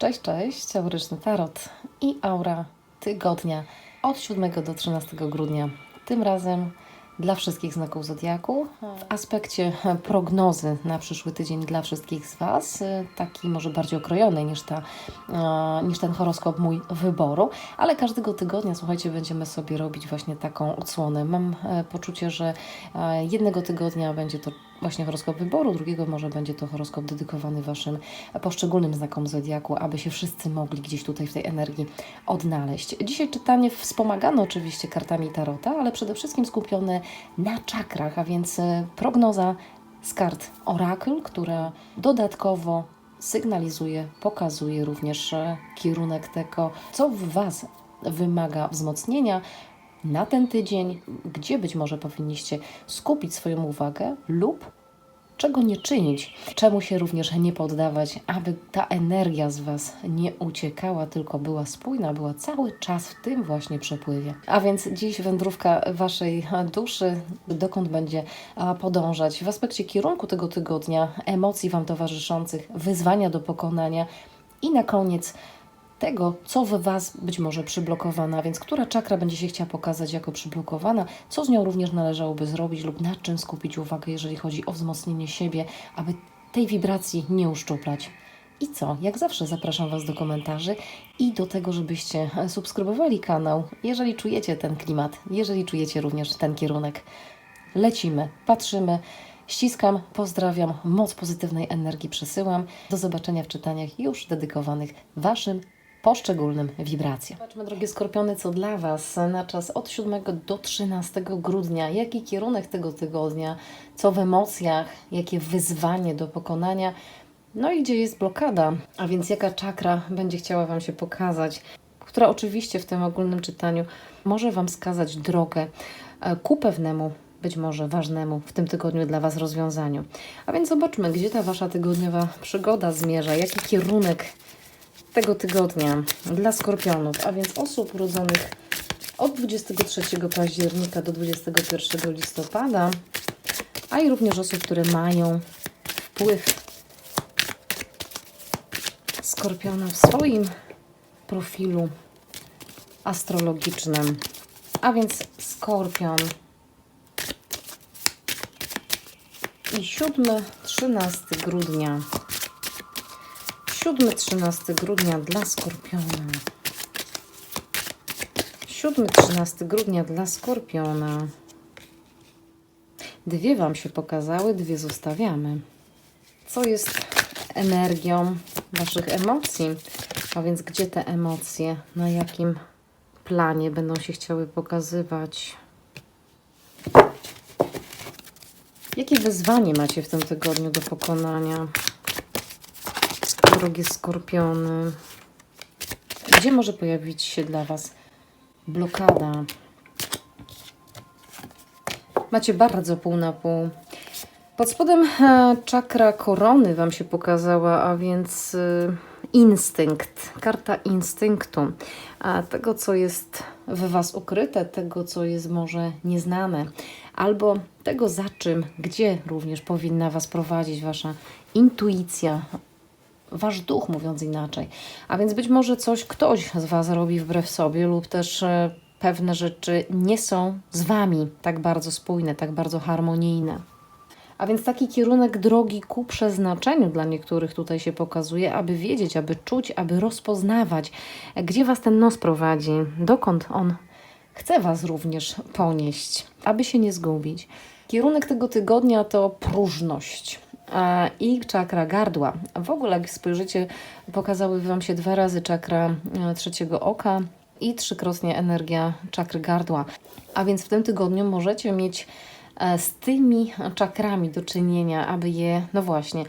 Cześć, cześć, auryczny tarot i aura tygodnia od 7 do 13 grudnia. Tym razem dla wszystkich znaków zodiaku w aspekcie prognozy na przyszły tydzień dla wszystkich z Was, taki może bardziej okrojony niż, ta, e, niż ten horoskop mój wyboru, ale każdego tygodnia, słuchajcie, będziemy sobie robić właśnie taką odsłonę. Mam e, poczucie, że e, jednego tygodnia będzie to właśnie horoskop wyboru, drugiego może będzie to horoskop dedykowany Waszym poszczególnym znakom zodiaku, aby się wszyscy mogli gdzieś tutaj w tej energii odnaleźć. Dzisiaj czytanie wspomagane oczywiście kartami Tarota, ale przede wszystkim skupione na czakrach, a więc e, prognoza z kart Oracle, która dodatkowo sygnalizuje, pokazuje również e, kierunek tego, co w Was wymaga wzmocnienia na ten tydzień, gdzie być może powinniście skupić swoją uwagę lub czego nie czynić, czemu się również nie poddawać, aby ta energia z Was nie uciekała, tylko była spójna, była cały czas w tym właśnie przepływie. A więc dziś wędrówka Waszej duszy, dokąd będzie podążać? W aspekcie kierunku tego tygodnia, emocji Wam towarzyszących, wyzwania do pokonania. I na koniec tego, co w Was być może przyblokowana, więc która czakra będzie się chciała pokazać jako przyblokowana, co z nią również należałoby zrobić lub nad czym skupić uwagę, jeżeli chodzi o wzmocnienie siebie, aby tej wibracji nie uszczuplać. I co? Jak zawsze zapraszam Was do komentarzy i do tego, żebyście subskrybowali kanał, jeżeli czujecie ten klimat, jeżeli czujecie również ten kierunek. Lecimy, patrzymy. Ściskam, pozdrawiam, moc pozytywnej energii przesyłam. Do zobaczenia w czytaniach już dedykowanych Waszym poszczególnym wibracjom. Zobaczmy, drogie skorpiony, co dla Was na czas od 7 do 13 grudnia. Jaki kierunek tego tygodnia, co w emocjach, jakie wyzwanie do pokonania. No i gdzie jest blokada, a więc jaka czakra będzie chciała Wam się pokazać, która oczywiście w tym ogólnym czytaniu może Wam wskazać drogę e, ku pewnemu być może ważnemu w tym tygodniu dla Was rozwiązaniu. A więc zobaczmy, gdzie ta Wasza tygodniowa przygoda zmierza, jaki kierunek tego tygodnia dla skorpionów, a więc osób urodzonych od 23 października do 21 listopada, a i również osób, które mają wpływ skorpiona w swoim profilu astrologicznym. A więc skorpion i 7-13 grudnia. 7-13 grudnia dla Skorpiona. 7-13 grudnia dla Skorpiona. Dwie Wam się pokazały, dwie zostawiamy. Co jest energią Waszych emocji? A więc gdzie te emocje, na jakim planie będą się chciały pokazywać? Jakie wyzwanie macie w tym tygodniu do pokonania? Drogie skorpiony. Gdzie może pojawić się dla Was blokada? Macie bardzo pół na pół. Pod spodem e, czakra korony Wam się pokazała, a więc e, instynkt, karta instynktu, a tego, co jest w Was ukryte, tego, co jest może nieznane, albo tego, za czym, gdzie również powinna Was prowadzić Wasza intuicja, Wasz duch, mówiąc inaczej. A więc być może coś ktoś z Was robi wbrew sobie, lub też e, pewne rzeczy nie są z Wami tak bardzo spójne, tak bardzo harmonijne. A więc taki kierunek drogi ku przeznaczeniu dla niektórych tutaj się pokazuje, aby wiedzieć, aby czuć, aby rozpoznawać, gdzie Was ten nos prowadzi, dokąd on chce Was również ponieść, aby się nie zgubić. Kierunek tego tygodnia to próżność i czakra gardła. W ogóle, jak spojrzycie, pokazały Wam się dwa razy czakra e, trzeciego oka i trzykrotnie energia czakry gardła. A więc w tym tygodniu możecie mieć e, z tymi czakrami do czynienia, aby je, no właśnie,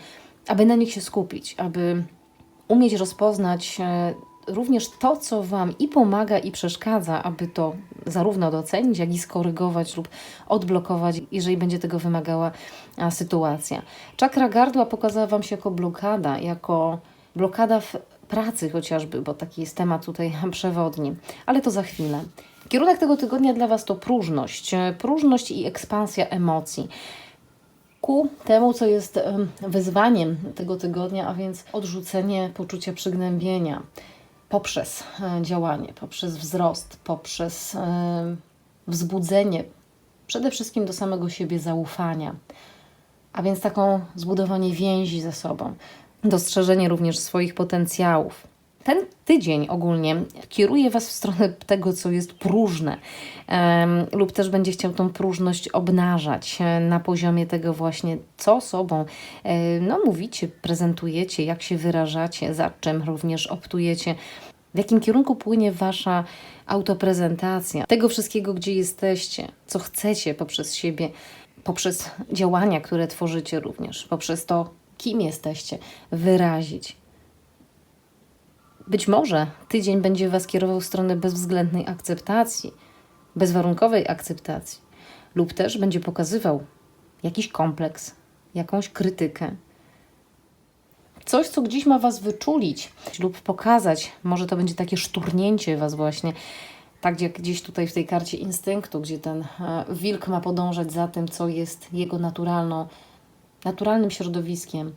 aby na nich się skupić, aby umieć rozpoznać e, również to, co Wam i pomaga, i przeszkadza, aby to zarówno docenić, jak i skorygować lub odblokować, jeżeli będzie tego wymagała sytuacja. Czakra gardła pokazała Wam się jako blokada, jako blokada w pracy chociażby, bo taki jest temat tutaj przewodni, ale to za chwilę. Kierunek tego tygodnia dla Was to próżność, próżność i ekspansja emocji. ku temu, co jest em, wyzwaniem tego tygodnia, a więc odrzucenie poczucia przygnębienia poprzez e, działanie, poprzez wzrost, poprzez e, wzbudzenie przede wszystkim do samego siebie zaufania, a więc taką zbudowanie więzi ze sobą, dostrzeżenie również swoich potencjałów. Ten tydzień ogólnie kieruje Was w stronę tego, co jest próżne, em, lub też będzie chciał tą próżność obnażać e, na poziomie tego właśnie, co sobą e, no, mówicie, prezentujecie, jak się wyrażacie, za czym również optujecie, w jakim kierunku płynie Wasza autoprezentacja, tego wszystkiego, gdzie jesteście, co chcecie poprzez siebie, poprzez działania, które tworzycie również, poprzez to, kim jesteście, wyrazić. Być może tydzień będzie Was kierował w stronę bezwzględnej akceptacji, bezwarunkowej akceptacji, lub też będzie pokazywał jakiś kompleks, jakąś krytykę. Coś, co gdzieś ma Was wyczulić lub pokazać, może to będzie takie szturnięcie Was właśnie, tak jak gdzieś tutaj w tej karcie instynktu, gdzie ten e, wilk ma podążać za tym, co jest jego naturalną, naturalnym środowiskiem,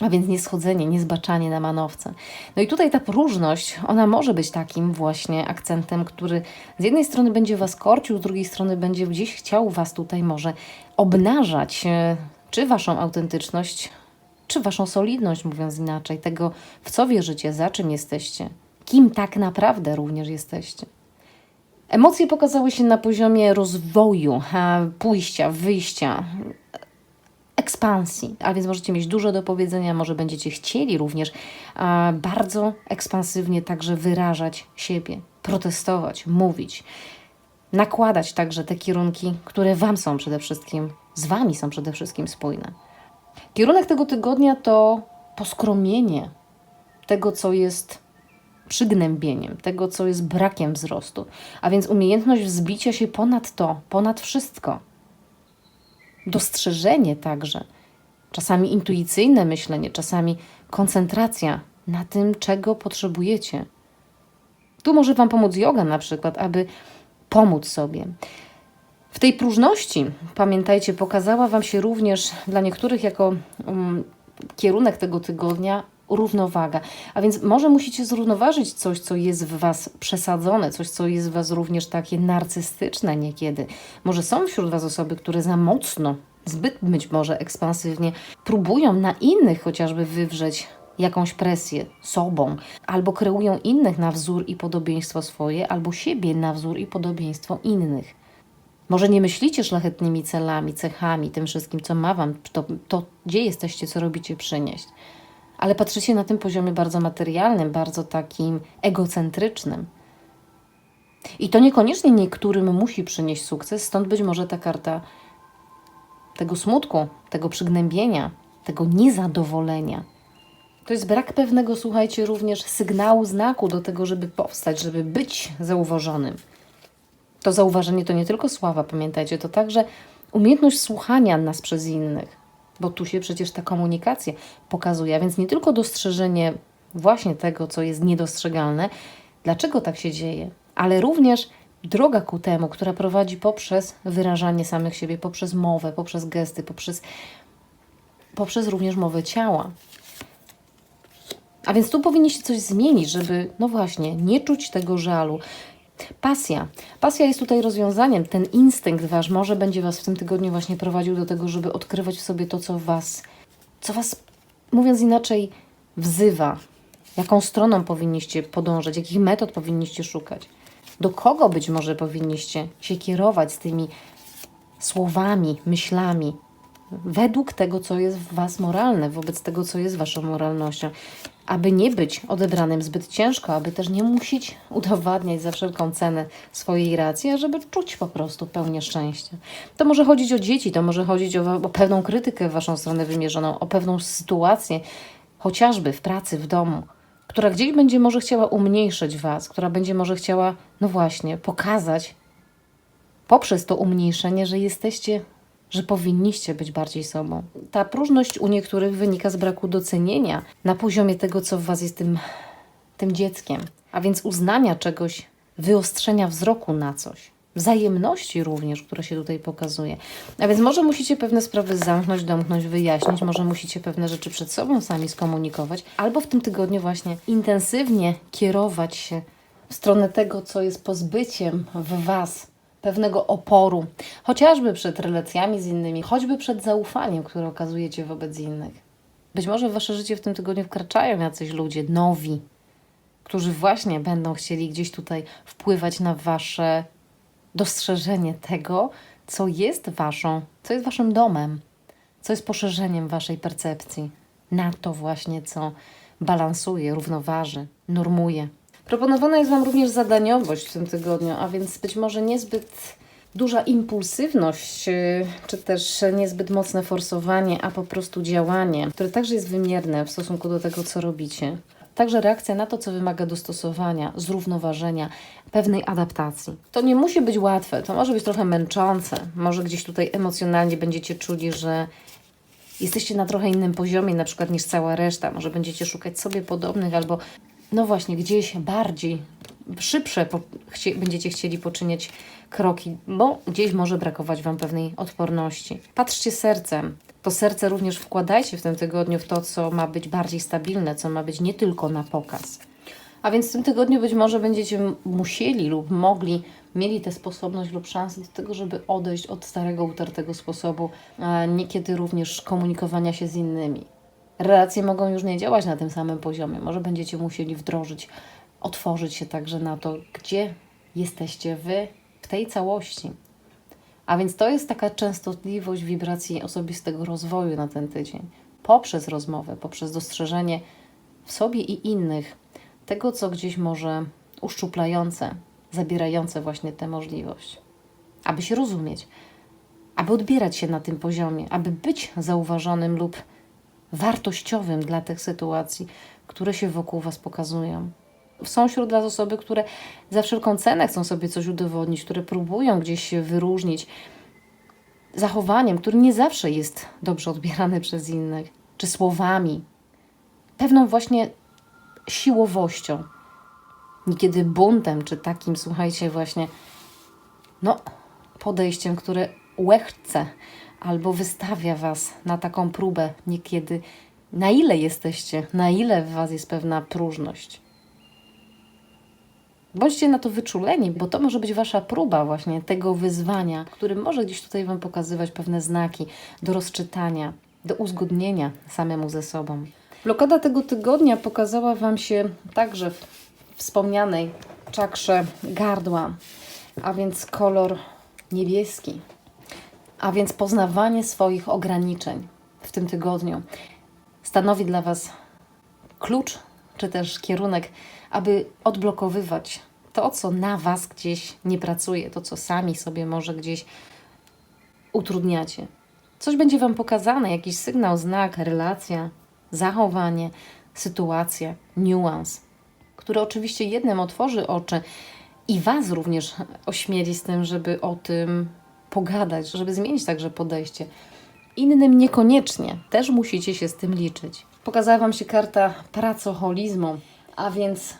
a więc nie schodzenie, nie zbaczanie na manowce. No i tutaj ta próżność, ona może być takim właśnie akcentem, który z jednej strony będzie Was korcił, z drugiej strony będzie gdzieś chciał Was tutaj może obnażać, e, czy Waszą autentyczność, czy Waszą solidność, mówiąc inaczej, tego, w co wierzycie, za czym jesteście, kim tak naprawdę również jesteście. Emocje pokazały się na poziomie rozwoju, e, pójścia, wyjścia, ekspansji, a więc możecie mieć dużo do powiedzenia, może będziecie chcieli również bardzo ekspansywnie także wyrażać siebie, protestować, mówić, nakładać także te kierunki, które Wam są przede wszystkim, z Wami są przede wszystkim spójne. Kierunek tego tygodnia to poskromienie tego, co jest przygnębieniem, tego, co jest brakiem wzrostu, a więc umiejętność wzbicia się ponad to, ponad wszystko dostrzeżenie także, czasami intuicyjne myślenie, czasami koncentracja na tym, czego potrzebujecie. Tu może Wam pomóc yoga na przykład, aby pomóc sobie. W tej próżności, pamiętajcie, pokazała Wam się również dla niektórych jako um, kierunek tego tygodnia równowaga. A więc może musicie zrównoważyć coś, co jest w Was przesadzone, coś, co jest w Was również takie narcystyczne niekiedy. Może są wśród Was osoby, które za mocno, zbyt być może ekspansywnie, próbują na innych chociażby wywrzeć jakąś presję sobą, albo kreują innych na wzór i podobieństwo swoje, albo siebie na wzór i podobieństwo innych. Może nie myślicie szlachetnymi celami, cechami, tym wszystkim, co ma Wam, to, to gdzie jesteście, co robicie, przynieść ale patrzycie na tym poziomie bardzo materialnym, bardzo takim egocentrycznym. I to niekoniecznie niektórym musi przynieść sukces, stąd być może ta karta tego smutku, tego przygnębienia, tego niezadowolenia. To jest brak pewnego, słuchajcie, również sygnału, znaku do tego, żeby powstać, żeby być zauważonym. To zauważenie to nie tylko sława, pamiętajcie, to także umiejętność słuchania nas przez innych bo tu się przecież ta komunikacja pokazuje, a więc nie tylko dostrzeżenie właśnie tego, co jest niedostrzegalne, dlaczego tak się dzieje, ale również droga ku temu, która prowadzi poprzez wyrażanie samych siebie, poprzez mowę, poprzez gesty, poprzez, poprzez również mowę ciała. A więc tu powinniście coś zmienić, żeby, no właśnie, nie czuć tego żalu, Pasja. Pasja jest tutaj rozwiązaniem. Ten instynkt wasz może będzie was w tym tygodniu właśnie prowadził do tego, żeby odkrywać w sobie to, co was, co was, mówiąc inaczej, wzywa. Jaką stroną powinniście podążać, jakich metod powinniście szukać. Do kogo być może powinniście się kierować z tymi słowami, myślami, według tego, co jest w Was moralne, wobec tego, co jest Waszą moralnością aby nie być odebranym zbyt ciężko, aby też nie musić udowadniać za wszelką cenę swojej racji, a żeby czuć po prostu pełnię szczęścia. To może chodzić o dzieci, to może chodzić o, o pewną krytykę w Waszą stronę wymierzoną, o pewną sytuację, chociażby w pracy, w domu, która gdzieś będzie może chciała umniejszyć Was, która będzie może chciała, no właśnie, pokazać poprzez to umniejszenie, że jesteście że powinniście być bardziej sobą. Ta próżność u niektórych wynika z braku docenienia na poziomie tego, co w Was jest tym, tym dzieckiem, a więc uznania czegoś, wyostrzenia wzroku na coś. wzajemności również, która się tutaj pokazuje. A więc może musicie pewne sprawy zamknąć, domknąć, wyjaśnić, może musicie pewne rzeczy przed sobą sami skomunikować, albo w tym tygodniu właśnie intensywnie kierować się w stronę tego, co jest pozbyciem w Was pewnego oporu, chociażby przed relacjami z innymi, choćby przed zaufaniem, które okazujecie wobec innych. Być może w Wasze życie w tym tygodniu wkraczają jacyś ludzie nowi, którzy właśnie będą chcieli gdzieś tutaj wpływać na Wasze dostrzeżenie tego, co jest Waszą, co jest Waszym domem, co jest poszerzeniem Waszej percepcji, na to właśnie, co balansuje, równoważy, normuje. Proponowana jest Wam również zadaniowość w tym tygodniu, a więc być może niezbyt duża impulsywność, yy, czy też niezbyt mocne forsowanie, a po prostu działanie, które także jest wymierne w stosunku do tego, co robicie. Także reakcja na to, co wymaga dostosowania, zrównoważenia, pewnej adaptacji. To nie musi być łatwe, to może być trochę męczące. Może gdzieś tutaj emocjonalnie będziecie czuli, że jesteście na trochę innym poziomie, na przykład niż cała reszta. Może będziecie szukać sobie podobnych albo, no właśnie, gdzieś bardziej, szybsze po, chcie, będziecie chcieli poczyniać kroki, bo gdzieś może brakować Wam pewnej odporności. Patrzcie sercem. To serce również wkładajcie w tym tygodniu w to, co ma być bardziej stabilne, co ma być nie tylko na pokaz. A więc w tym tygodniu być może będziecie musieli lub mogli, mieli tę sposobność lub szansę do tego, żeby odejść od starego, utartego sposobu, a niekiedy również komunikowania się z innymi. Relacje mogą już nie działać na tym samym poziomie. Może będziecie musieli wdrożyć, otworzyć się także na to, gdzie jesteście Wy w tej całości. A więc to jest taka częstotliwość wibracji osobistego rozwoju na ten tydzień. Poprzez rozmowę, poprzez dostrzeżenie w sobie i innych tego, co gdzieś może uszczuplające, zabierające właśnie tę możliwość. Aby się rozumieć, aby odbierać się na tym poziomie, aby być zauważonym lub wartościowym dla tych sytuacji, które się wokół Was pokazują. Są wśród Was osoby, które za wszelką cenę chcą sobie coś udowodnić, które próbują gdzieś się wyróżnić zachowaniem, który nie zawsze jest dobrze odbierany przez innych, czy słowami, pewną właśnie siłowością, niekiedy buntem, czy takim, słuchajcie, właśnie, no, podejściem, które łechce albo wystawia Was na taką próbę, niekiedy, na ile jesteście, na ile w Was jest pewna próżność. Bądźcie na to wyczuleni, bo to może być Wasza próba właśnie tego wyzwania, który może gdzieś tutaj Wam pokazywać pewne znaki do rozczytania, do uzgodnienia samemu ze sobą. Blokada tego tygodnia pokazała Wam się także w wspomnianej czakrze gardła, a więc kolor niebieski, a więc poznawanie swoich ograniczeń w tym tygodniu stanowi dla Was klucz, czy też kierunek, aby odblokowywać to, co na Was gdzieś nie pracuje, to, co sami sobie może gdzieś utrudniacie. Coś będzie Wam pokazane, jakiś sygnał, znak, relacja, zachowanie, sytuacja, niuans, który oczywiście jednym otworzy oczy i Was również ośmieli z tym, żeby o tym pogadać, żeby zmienić także podejście. Innym niekoniecznie, też musicie się z tym liczyć. Pokazała Wam się karta pracoholizmu, a więc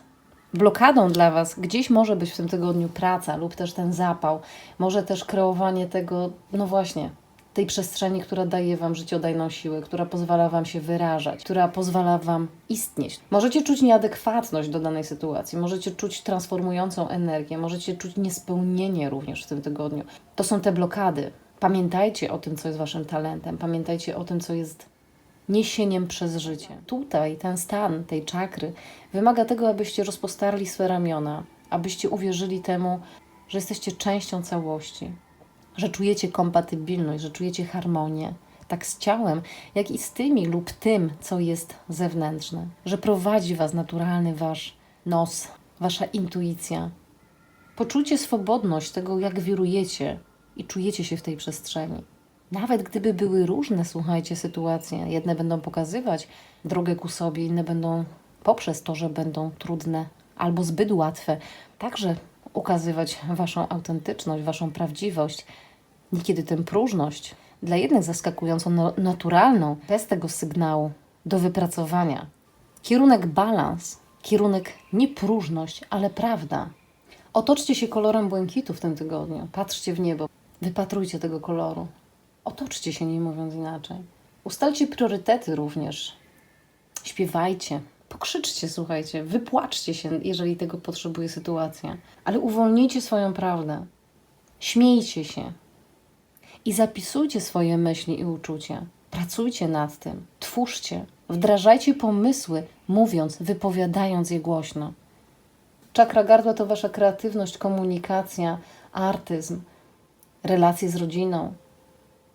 blokadą dla Was gdzieś może być w tym tygodniu praca lub też ten zapał, może też kreowanie tego, no właśnie, tej przestrzeni, która daje Wam życiodajną siłę, która pozwala Wam się wyrażać, która pozwala Wam istnieć. Możecie czuć nieadekwatność do danej sytuacji, możecie czuć transformującą energię, możecie czuć niespełnienie również w tym tygodniu. To są te blokady. Pamiętajcie o tym, co jest Waszym talentem, pamiętajcie o tym, co jest niesieniem przez życie. Tutaj ten stan tej czakry wymaga tego, abyście rozpostarli swe ramiona, abyście uwierzyli temu, że jesteście częścią całości, że czujecie kompatybilność, że czujecie harmonię, tak z ciałem, jak i z tymi lub tym, co jest zewnętrzne, że prowadzi Was naturalny Wasz nos, Wasza intuicja. Poczujcie swobodność tego, jak wirujecie i czujecie się w tej przestrzeni. Nawet gdyby były różne, słuchajcie, sytuacje, jedne będą pokazywać drogę ku sobie, inne będą poprzez to, że będą trudne albo zbyt łatwe, także ukazywać Waszą autentyczność, Waszą prawdziwość, niekiedy tę próżność, dla jednych zaskakująco no, naturalną, bez tego sygnału do wypracowania. Kierunek balans, kierunek nie próżność, ale prawda. Otoczcie się kolorem błękitu w tym tygodniu. Patrzcie w niebo, wypatrujcie tego koloru. Otoczcie się nim, mówiąc inaczej. Ustalcie priorytety również. Śpiewajcie, pokrzyczcie, słuchajcie, wypłaczcie się, jeżeli tego potrzebuje sytuacja, ale uwolnijcie swoją prawdę. Śmiejcie się i zapisujcie swoje myśli i uczucia. Pracujcie nad tym, twórzcie, wdrażajcie pomysły, mówiąc, wypowiadając je głośno. Czakra gardła to wasza kreatywność, komunikacja, artyzm, relacje z rodziną.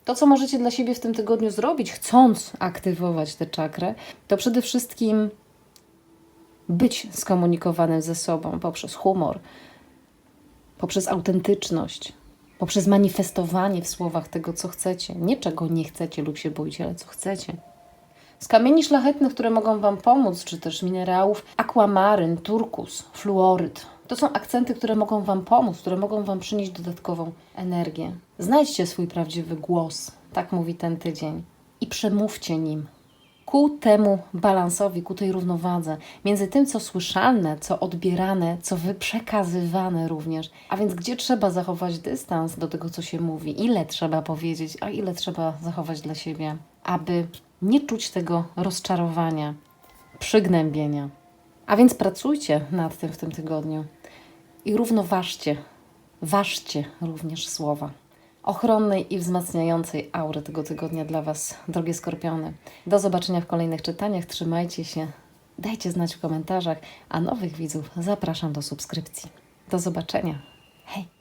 To, co możecie dla siebie w tym tygodniu zrobić, chcąc aktywować tę czakrę, to przede wszystkim być skomunikowanym ze sobą poprzez humor, poprzez autentyczność, poprzez manifestowanie w słowach tego, co chcecie. Nie czego nie chcecie lub się boicie, ale co chcecie. Z kamieni szlachetnych, które mogą Wam pomóc, czy też minerałów, akwamaryn, turkus, fluoryt. To są akcenty, które mogą Wam pomóc, które mogą Wam przynieść dodatkową energię. Znajdźcie swój prawdziwy głos, tak mówi ten tydzień, i przemówcie nim. Ku temu balansowi, ku tej równowadze między tym, co słyszalne, co odbierane, co wy przekazywane również. A więc gdzie trzeba zachować dystans do tego, co się mówi, ile trzeba powiedzieć, a ile trzeba zachować dla siebie, aby nie czuć tego rozczarowania, przygnębienia. A więc pracujcie nad tym w tym tygodniu i równoważcie, ważcie również słowa ochronnej i wzmacniającej aury tego tygodnia dla Was, drogie skorpiony. Do zobaczenia w kolejnych czytaniach. Trzymajcie się, dajcie znać w komentarzach, a nowych widzów zapraszam do subskrypcji. Do zobaczenia. Hej!